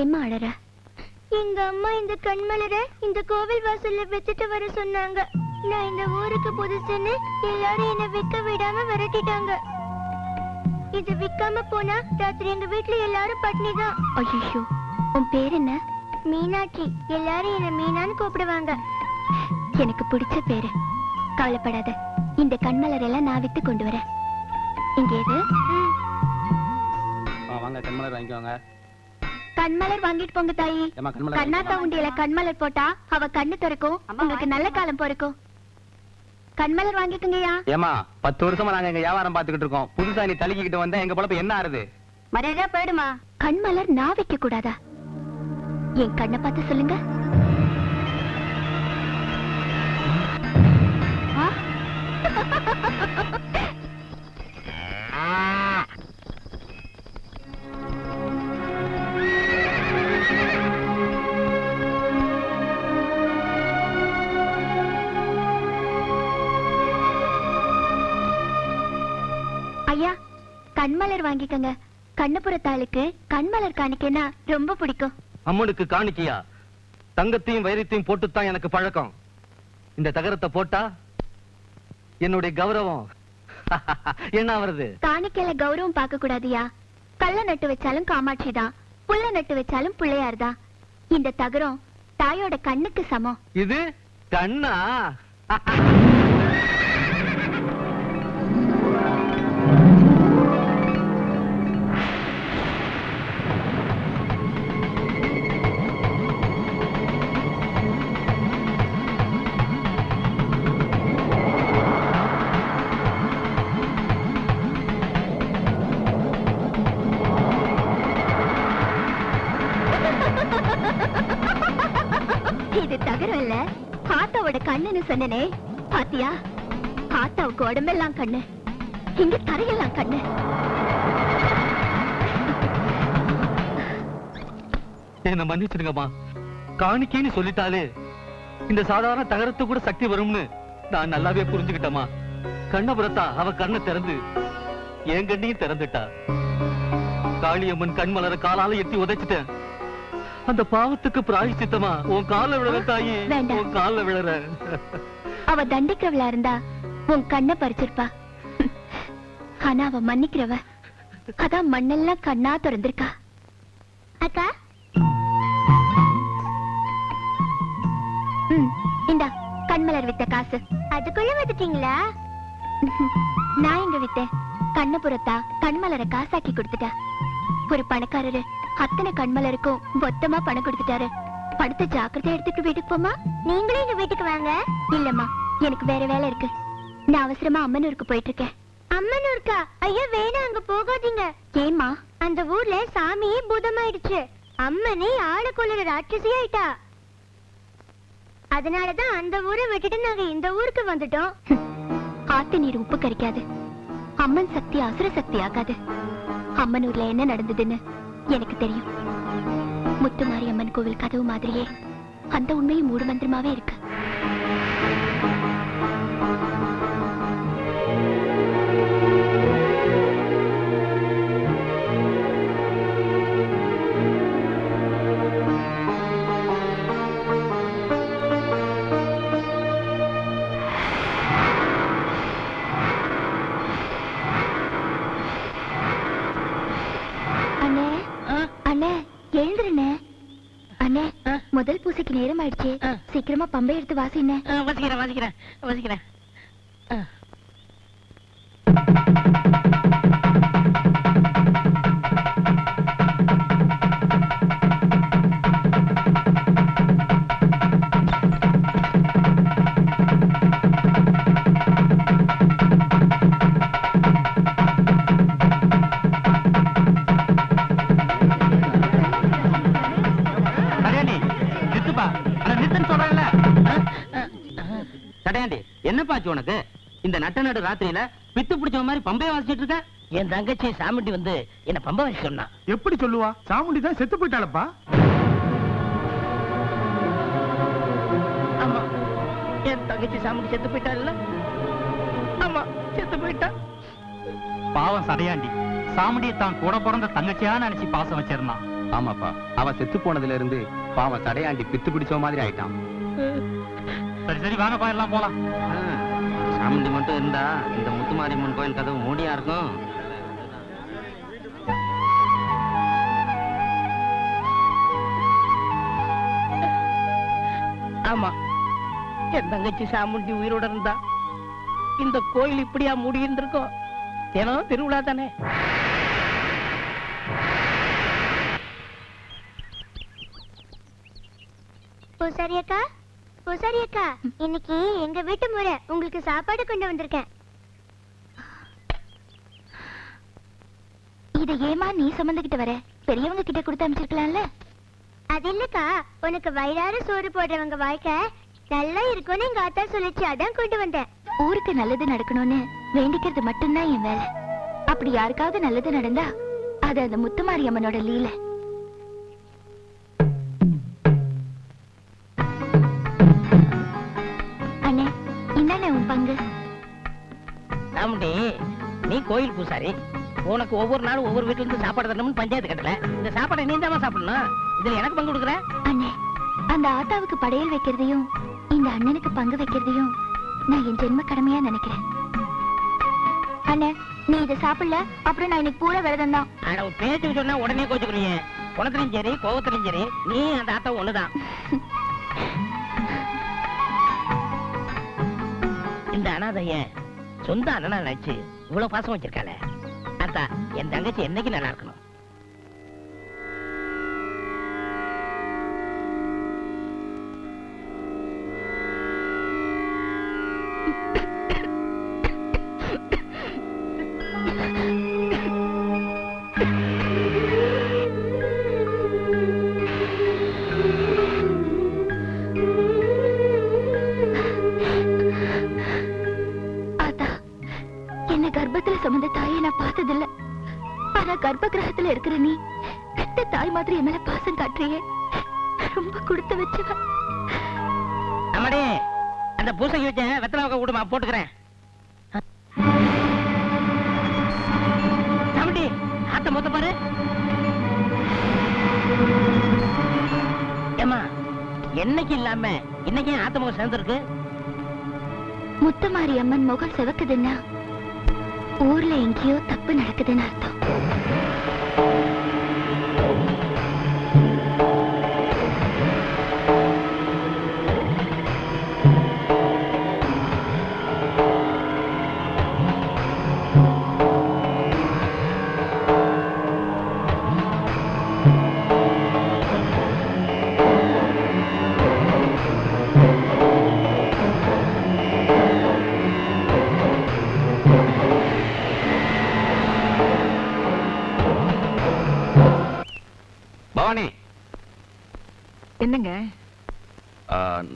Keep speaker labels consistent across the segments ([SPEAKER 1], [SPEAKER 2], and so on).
[SPEAKER 1] ஏம்மா அழற? எங்க அம்மா இந்த கண்மலர இந்த கோவில் வாசல்ல வச்சுட்டு வர சொன்னாங்க. நான் இந்த ஊருக்கு புதுசுன்னு எல்லாரும் என்ன விக்க விடாம விரட்டிட்டாங்க. இது விக்காம போனா ராத்திரி எங்க வீட்ல எல்லாரும் பட்னி தான். ஐயோ உன் பேர் என்ன? மீனாட்சி. எல்லாரும் என்ன மீனான்னு கூப்பிடுவாங்க. எனக்கு பிடிச்ச பேரு. கவலைப்படாத. இந்த கண்மலர் எல்லாம் நான் வித்து கொண்டு வரேன். இங்க
[SPEAKER 2] ஆ, வாங்க கண்மலர் வாங்கிக்கோங்க.
[SPEAKER 1] கண்மலர் வாங்கிட்டு போங்க தாயி. கண்ணாத்தா உண்டியல கண்மலர் போட்டா அவ கண்ணு திறக்கும். உங்களுக்கு நல்ல காலம் பிறக்கும். கண்மலர் வாங்கிக்கங்கய்யா
[SPEAKER 2] ஏமா பத்து வருஷமா நாங்க எங்க வியாபாரம் பாத்துக்கிட்டு இருக்கோம். புதுசா நீ தள்ளிக்கிட்டு வந்தா எங்க பொழப்பு என்ன ஆறுது?
[SPEAKER 1] மரியாதையா போயிடுமா? கண்மலர் நான் வைக்க கூடாதா என் கண்ணை பார்த்து சொல்லுங்க. வாங்கிக்கங்க. கண்ணபுரத்தாளுக்கு கண்மலர் காணிக்கைன்னா ரொம்ப பிடிக்கும்.
[SPEAKER 2] அம்மனுக்கு காணிக்கையா? தங்கத்தையும் வைரத்தையும் போட்டுத்தான் எனக்கு பழக்கம். இந்த தகரத்தை போட்டா என்னுடைய கௌரவம். என்ன வருது
[SPEAKER 1] காணிக்கையில கௌரவம் பார்க்க கூடாதியா. கள்ள நட்டு வச்சாலும் காமாட்சி தான். புள்ள நட்டு வச்சாலும் பிள்ளையார் தான். இந்த தகரம் தாயோட கண்ணுக்கு சமம்.
[SPEAKER 2] இது கண்ணா?
[SPEAKER 1] கண்ணுன்னு சொன்னனே. பாத்தியா? ஆத்தாவுக்கு உடம்பெல்லாம் கண்ணு. இங்க தரையெல்லாம் கண்ணு.
[SPEAKER 2] என்ன மன்னிச்சிருங்கம்மா காணிக்கைன்னு சொல்லிட்டாலே இந்த சாதாரண தகரத்து கூட சக்தி வரும்னு நான் நல்லாவே புரிஞ்சுக்கிட்டமா கண்ணபுரத்தா அவ கண்ணை திறந்து என் கண்ணையும் திறந்துட்டா. காளியம்மன் கண் மலர காலால எட்டி உதைச்சிட்டேன். அந்த பாவத்துக்கு பிராயச்சித்தமா உன் கால விழற தாயி. உன் கால விழற.
[SPEAKER 1] அவ தண்டிக்கிறவளா இருந்தா உன் கண்ணை பறிச்சிருப்பா. ஆனா அவ மன்னிக்கிறவ. அதான் மண்ணெல்லாம் கண்ணா திறந்திருக்கா. அக்கா? இந்தா கண்மலர் வித்த காசு. அதுக்குள்ள வித்துட்டீங்களா நான் எங்க வித்தேன்? கண்ணபுரத்தா கண்மலரை காசாக்கி கொடுத்துட்டா. ஒரு பணக்காரரு. அத்தனை கண்மலருக்கும் மொத்தமா பணம் கொடுத்துட்டாரு. பணத்தை ஜாக்கிரதையா எடுத்துட்டு வீட்டுக்கு போமா நீங்களே எங்க வீட்டுக்கு வாங்க. இல்லம்மா எனக்கு வேற வேலை இருக்கு. நான் அவசரமா அம்மனூருக்கு போயிட்டு இருக்கேன் அம்மனூருக்கா? ஐயா வேணாம் அங்க போகாதீங்க. ஏமா அந்த ஊர்ல சாமியே பூதமாயிடுச்சு. அம்மனே ஆளை கொள்ளுற ராட்சசி ஆயிட்டா அதனாலதான் அந்த ஊரை விட்டுட்டு நாங்க இந்த ஊருக்கு வந்துட்டோம். ஆத்து நீர் உப்பு கரிக்காது. அம்மன் சக்தி அசுர சக்தி ஆகாது. அம்மனூர்ல என்ன நடந்ததுன்னு எனக்கு தெரியும். முத்துமாரி அம்மன் கோவில் கதவு மாதிரியே அந்த உண்மையும் மூடு மந்திரமாவே இருக்கு. சீக்கிரமா பம்பை எடுத்து வாசிண்ணே
[SPEAKER 3] வாசிக்கிறேன் வாசிக்கிறேன் வாசிக்கிறேன்.
[SPEAKER 2] நட்ட நடு ராத்திரியில பித்து பிடிச்ச மாதிரி பம்பைய வாசிச்சிட்டு இருக்க?
[SPEAKER 3] என் தங்கச்சி சாமிட்டி வந்து என்ன பம்ப வச்சு சொன்னான்
[SPEAKER 4] எப்படி சொல்லுவா? சாமுண்டி தான் செத்து போயிட்டாளப்பா.
[SPEAKER 3] ஆமா. என் தங்கச்சி சாமிட்டி செத்து போயிட்டாள்ல. ஆமா செத்து போயிட்டா.
[SPEAKER 5] பாவம் சடையாண்டி. சாமுடியை தான் கூட பிறந்த தங்கச்சியா நினைச்சு பாசம் வச்சிருந்தான் ஆமாப்பா. அவன் செத்து போனதுல இருந்து பாவம் தடையாண்டி பித்து பிடிச்ச மாதிரி ஆயிட்டான்.
[SPEAKER 2] சரி சரி வாங்கப்பா எல்லாம் போலாம்.
[SPEAKER 6] சாமந்தி மட்டும் இருந்தா இந்த முத்துமாரியம்மன் கோயில் கதவு மூடியா இருக்கும்?
[SPEAKER 3] ஆமா. என் தங்கச்சி சாமுண்டி உயிரோட இருந்தா. இந்த கோயில் இப்படியா மூடி இருந்திருக்கோம் தினம் திருவிழா தானே.
[SPEAKER 1] பூசாரி அக்கா. பூசாரி அக்கா இன்னைக்கு எங்க வீட்டு முறை. உங்களுக்கு சாப்பாடு கொண்டு வந்திருக்கேன். இத ஏமா நீ சுமந்துகிட்டு வர? பெரியவங்க கிட்ட கொடுத்து அனுப்பிச்சிருக்கலாம்ல? அது இல்லக்கா. உனக்கு வயிறார சோறு போடுறவங்க வாழ்க்கை நல்லா இருக்கும்னு எங்க ஆத்தா சொல்லிச்சு. அதான் கொண்டு வந்தேன். ஊருக்கு நல்லது நடக்கணும்னு வேண்டிக்கிறது மட்டும்தான் என் வேலை. அப்படி யாருக்காவது நல்லது நடந்தா அது அந்த முத்துமாரியம்மனோட லீலை. இந்தாண்ணே உன் பங்கு?
[SPEAKER 3] சாமுண்டி நீ கோயில் பூசாரி. உனக்கு ஒவ்வொரு நாளும் ஒவ்வொரு வீட்டுல இருந்து சாப்பாடு தரணும்னு பஞ்சாயத்து கட்டல. இந்த சாப்பாடை நீ தான் சாப்பிடணும். இதுல எனக்கு பங்கு கொடுக்குற?
[SPEAKER 1] அண்ணே அந்த ஆத்தாவுக்கு படையல் வைக்கிறதையும் இந்த அண்ணனுக்கு பங்கு வைக்கிறதையும் நான் என் ஜென்ம கடமையா நினைக்கிறேன். அண்ணே நீ இதை சாப்பிடல அப்புறம் நான் இன்னைக்கு பூரா விரதம் தான்
[SPEAKER 3] சொன்னா உடனே கோச்சுக்கிறீங்க குணத்திலும் சரி கோவத்திலும் சரி. நீ அந்த ஆத்தா ஒண்ணுதான். அனாதைய சொந்த அண்ணனா நினைச்சு இவ்வளவு பாசம் வச்சிருக்காளே. அத்தா என் தங்கச்சி என்னைக்கு நல்லா இருக்கணும்?
[SPEAKER 1] என்ன கர்ப்பத்துல சுமந்த தாயை நான் பார்த்ததில்ல. ஆனா கர்ப்ப கிரகத்துல இருக்கிற நீ பெத்த தாய் மாதிரி என் மேல பாசம் காட்டுறியே. ரொம்ப கொடுத்து வச்சவ.
[SPEAKER 3] அம்மாடி அந்த பூசைக்கு வச்ச வெத்தலை வக்க விடுமா போட்டுக்கிறேன். சாமுண்டி ஆத்த மொத்த பாரு. ஏமா என்னைக்கு இல்லாம இன்னைக்கு ஆத்த முகம் சேர்ந்துருக்கு?
[SPEAKER 1] முத்துமாரி அம்மன் முகம் சிவக்குதுன்னா ஊர்ல எங்கேயோ தப்பு நடக்குதுன்னு அர்த்தம்.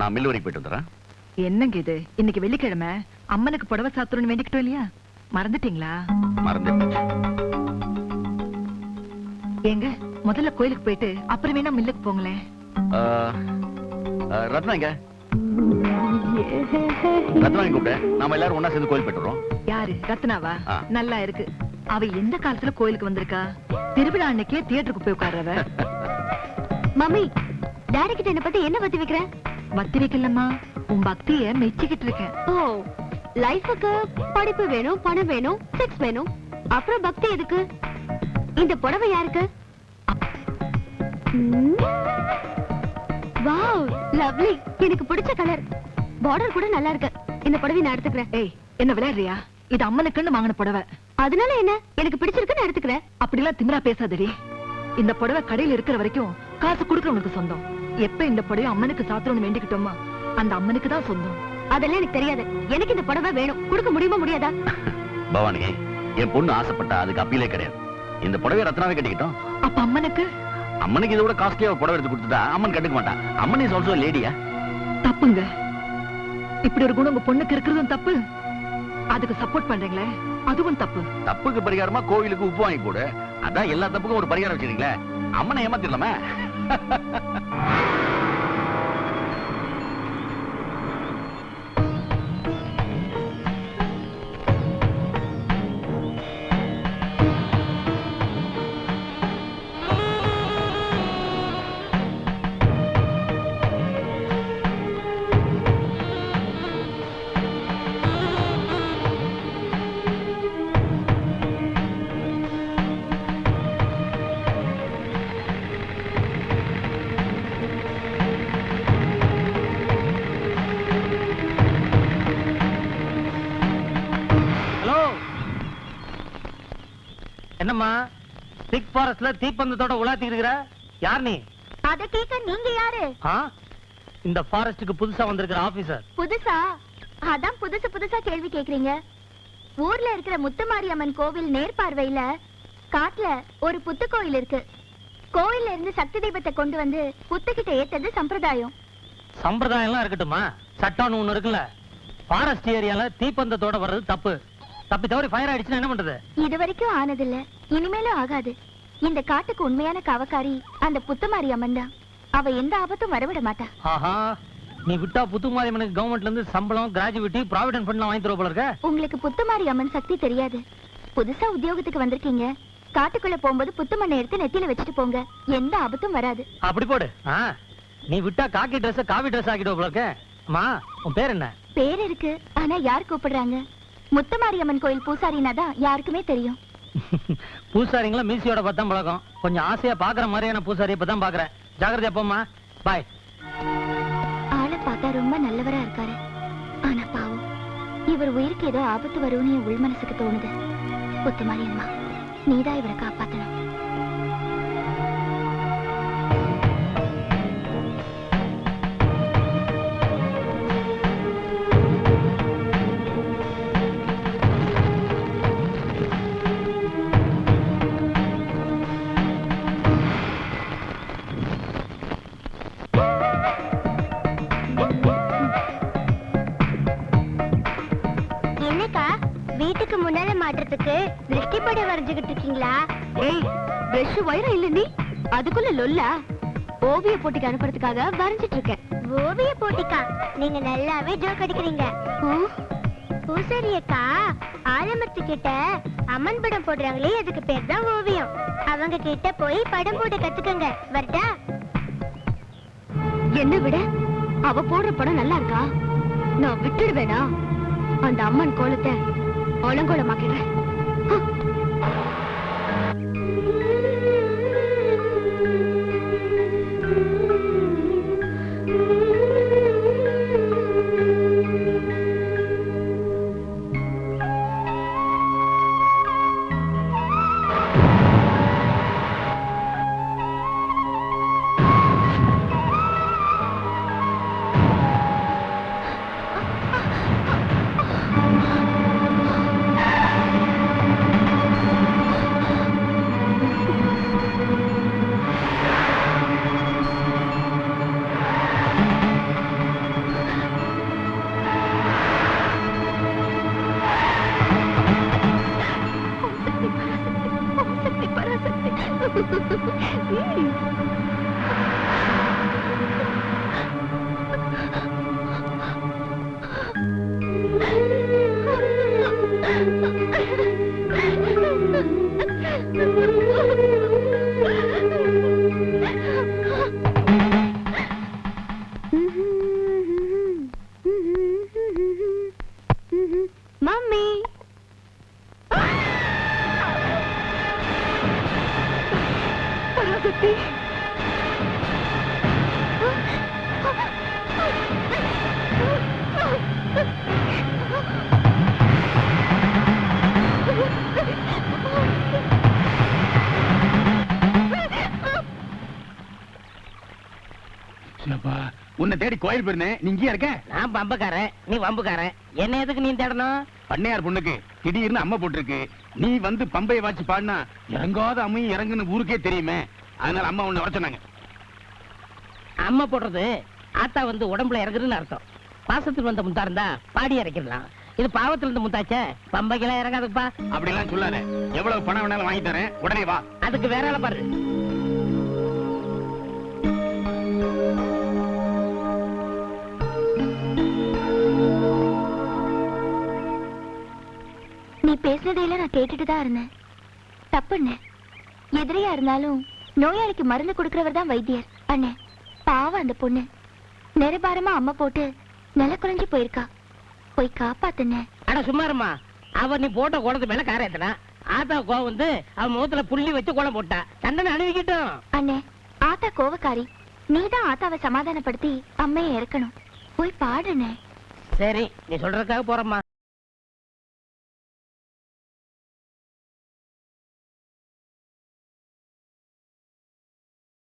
[SPEAKER 5] நான் மில் வரைக்கும் போயிட்டு வந்துடுறேன்.
[SPEAKER 7] என்னங்க இது? இன்னைக்கு வெள்ளிக்கிழமை. அம்மனுக்கு புடவை சாத்துறோம்னு வேண்டிக்கிட்டோம் இல்லையா? மறந்துட்டீங்களா?
[SPEAKER 5] மறந்துட்டேன்.
[SPEAKER 7] ஏங்க முதல்ல கோயிலுக்கு போயிட்டு அப்புறம் வேணா மில்லுக்கு போங்களேன்.
[SPEAKER 5] ரத்னா எங்க? ரத்னா கூப்பிட்ட? நாம எல்லாரும் ஒண்ணா சேர்ந்து கோயில் போயிட்டு வரோம்
[SPEAKER 7] யாரு? ரத்னாவா. நல்லா இருக்கு. அவ எந்த காலத்துல கோயிலுக்கு வந்திருக்கா? திருவிழா அன்னைக்கே தியேட்டருக்கு போய் உட்கார்றவ.
[SPEAKER 1] மம்மி டாடி கிட்ட என்ன பத்தி என்ன பத்தி வைக்கிற?
[SPEAKER 7] வத்தி வைக்கலம்மா உன் பக்திய மெச்சிக்கிட்டு இருக்கேன்
[SPEAKER 1] ஓ லைஃபுக்கு படிப்பு வேணும் பணம் வேணும் செக்ஸ் வேணும். அப்புறம் பக்தி எதுக்கு? இந்த புடவை யாருக்கு? வாவ் லவ்லி எனக்கு பிடிச்ச கலர் பார்டர் கூட நல்லா இருக்கு. இந்த புடவை நான் எடுத்துக்கிறேன்.
[SPEAKER 7] ஏய் என்ன விளையாடுறியா? இது அம்மனுக்குன்னு வாங்கின புடவை.
[SPEAKER 1] அதனால என்ன? எனக்கு பிடிச்சிருக்கு நான் எடுத்துக்கிறேன்.
[SPEAKER 7] அப்படிலாம் திமிரா பேசாதடி. இந்த புடவை கடையில இருக்கிற வரைக்கும் காசு கொடுக்கறவனுக்கு சொந்தம். எப்ப இந்த புடவை அம்மனுக்கு சாத்திரம்னு வேண்டிக்கிட்டோமா அந்த அம்மனுக்கு தான் சொந்தம்.
[SPEAKER 1] அதெல்லாம் எனக்கு தெரியாது. எனக்கு இந்த புடவை வேணும். கொடுக்க முடியுமா முடியாதா?
[SPEAKER 5] பவானி என் பொண்ணு ஆசைப்பட்டா அதுக்கு அப்பீலே கிடையாது. இந்த புடவை ரத்னாவே கட்டிக்கிட்டோம்.
[SPEAKER 7] அப்ப அம்மனுக்கு?
[SPEAKER 5] அம்மனுக்கு இதை விட காஸ்ட்லியா புடவை எடுத்து கொடுத்துட்டா அம்மன் கட்டுக்க மாட்டான் அம்மன் இஸ் ஆல்சோ லேடியா
[SPEAKER 7] தப்புங்க. இப்படி ஒரு குணம் உங்க பொண்ணுக்கு இருக்கிறதும் தப்பு. அதுக்கு சப்போர்ட் பண்றீங்களே அதுவும் தப்பு.
[SPEAKER 5] தப்புக்கு பரிகாரமா கோவிலுக்கு உப்பு வாங்கி போடு. அதான் எல்லா தப்புக்கும் ஒரு பரிகாரம் வச்சிருக்கீங்களே. அம்மனை ஏமாத்திடலாமே?
[SPEAKER 8] Ha ha ha ha! ஃபாரஸ்ட்ல தீப்பந்தத்தோட உலாத்திட்டு இருக்கிற? யார் நீ?
[SPEAKER 1] அத கேட்க நீங்க யாரு?
[SPEAKER 8] இந்த ஃபாரஸ்டுக்கு புதுசா வந்திருக்கிற ஆபீசர்
[SPEAKER 1] புதுசா? அதான் புதுசு புதுசா கேள்வி கேக்குறீங்க. ஊர்ல இருக்கிற முத்துமாரியம்மன் கோவில் நேர்பார்வையில காட்டுல ஒரு புத்து கோயில் இருக்கு. கோயில்ல இருந்து சக்தி தீபத்தை கொண்டு வந்து புத்துக்கிட்ட ஏத்தது சம்பிரதாயம்.
[SPEAKER 8] சம்பிரதாயம் எல்லாம் இருக்கட்டுமா? சட்டம்னு ஒண்ணு இருக்குல்ல. ஃபாரஸ்ட் ஏரியால தீப்பந்தத்தோட வர்றது தப்பு. தப்பி தவறி ஃபயர் ஆயிடுச்சுன்னா என்ன பண்றது?
[SPEAKER 1] இது வரைக்கும் ஆனதில்ல. இனிமேலும் ஆகாது. இந்த காட்டுக்கு உண்மையான காவக்காரி அந்த புத்துமாரியம்மன் தான் அவ எந்த ஆபத்தும் வரவிட மாட்டா.
[SPEAKER 8] ஆஹா நீ விட்டா புத்துமாரியம்மனுக்கு கவர்மெண்ட்ல இருந்து சம்பளம் கிராஜுவிட்டி ப்ராவிடன்ட் ஃபண்ட்லாம் வாங்கி தருவ போல இருக்க.
[SPEAKER 1] உங்களுக்கு புத்துமாரியம்மன் சக்தி தெரியாது. புதுசா உத்தியோகத்துக்கு வந்திருக்கீங்க. காட்டுக்குள்ள போகும்போது புத்து மண்ணை எடுத்து நெத்தியில வச்சுட்டு போங்க. எந்த ஆபத்தும் வராது.
[SPEAKER 8] அப்படி போடு. ஆ நீ விட்டா காக்கி Dress காவி Dress ஆக்கிடுவ போல இருக்க. அம்மா உன் பேர் என்ன?
[SPEAKER 1] பேர் இருக்கு ஆனா யார் கூப்பிடுறாங்க? முத்துமாரியம்மன் கோயில் பூசாரினா தான் யாருக்குமே தெரியும்.
[SPEAKER 8] பூசாரிங்களா மீசியோட பார்த்தா பழக்கம். கொஞ்சம் ஆசையா பாக்குற மாதிரியான பூசாரி இப்பதான் பாக்குறேன். ஜாகிரதையா போம்மா. பாய்
[SPEAKER 1] ஆளை பார்த்தா ரொம்ப நல்லவரா இருக்காரு. ஆனா பாவம் இவர் உயிருக்கு ஏதோ ஆபத்து வரும்னு என் உள் மனசுக்கு தோணுது. முத்துமாரியம்மா நீதான் இவரை காப்பாத்தணும். முன்னால மாட்டுறதுக்கு திருஷ்டி படம் வரைஞ்சுகிட்டு இருக்கீங்களா? ஏய் பிரஷ் வயிறம் இல்ல நீ? அதுக்குள்ள லொல்லா? ஓவிய போட்டிக்கு அனுப்புறதுக்காக வரைஞ்சிட்டு இருக்கேன். ஓவிய போட்டிக்கா? நீங்க நல்லாவே ஜோக் அடிக்கிறீங்க. பூசாரி அக்கா ஆலமரத்து கிட்ட அம்மன் படம் போடுறாங்களே அதுக்கு பேர் தான் ஓவியம். அவங்க கிட்ட போய் படம் போட கத்துக்கங்க. வரட்டா என்ன விட அவ போடுற படம் நல்லா இருக்கா? நான் விட்டுடுவேனா? அந்த அம்மன் கோலத்தை ஒலங்கோலமாக்கிறேன்
[SPEAKER 9] உன்னை தேடி கோயில் போயிருந்தேன் நீ இங்கேயா இருக்க?
[SPEAKER 8] நான் பம்பக்காரன் நீ வம்புக்காரன். என்ன எதுக்கு நீ தேடணும்?
[SPEAKER 9] பண்ணையார் பொண்ணுக்கு திடீர்னு அம்மா போட்டிருக்கு. நீ வந்து பம்பையை வாச்சு பாடினா இறங்காத அம்மையும் இறங்குன்னு ஊருக்கே தெரியுமே. அதனால அம்மா உன்னை வர சொன்னாங்க.
[SPEAKER 8] அம்மா போடுறது ஆத்தா வந்து உடம்புல இறங்குதுன்னு அர்த்தம். பாசத்தில் வந்த முத்தா இருந்தா பாடி இறக்கிடலாம். இது பாவத்துல இருந்து முத்தாச்சே பம்பைக்கெல்லாம் இறங்காதுப்பா.
[SPEAKER 9] அப்படிலாம் சொல்லாத. எவ்வளவு பணம் வேணாலும் வாங்கி தரேன். உடனே வா.
[SPEAKER 8] அதுக்கு வேற பாரு.
[SPEAKER 1] நான் கேட்டுட்டு தான் இருந்தேன். தப்புண்ணே. எதிரியா இருந்தாலும் நோயாளிக்கு மருந்து கொடுக்கறவர் தான் வைத்தியர். அண்ணே பாவம் அந்த பொண்ணு. நிரபாரமா அம்மா போட்டு நில குறைஞ்சு போயிருக்கா. போய் காப்பாத்துனே
[SPEAKER 8] அட சும்மாருமா அவ நீ போட்ட கோலத்து மேல கார ஏத்தனா ஆத்தா கோவம் வந்து அவன் முகத்துல புள்ளி வச்சு கோலம் போட்டா தண்டனை அனுபவிக்கட்டும்.
[SPEAKER 1] அண்ணே ஆத்தா கோவக்காரி நீதான் ஆத்தாவை சமாதானப்படுத்தி அம்மையை இறக்கணும். போய் பாடுனே
[SPEAKER 8] சரி நீ சொல்றதுக்காக போறம்மா.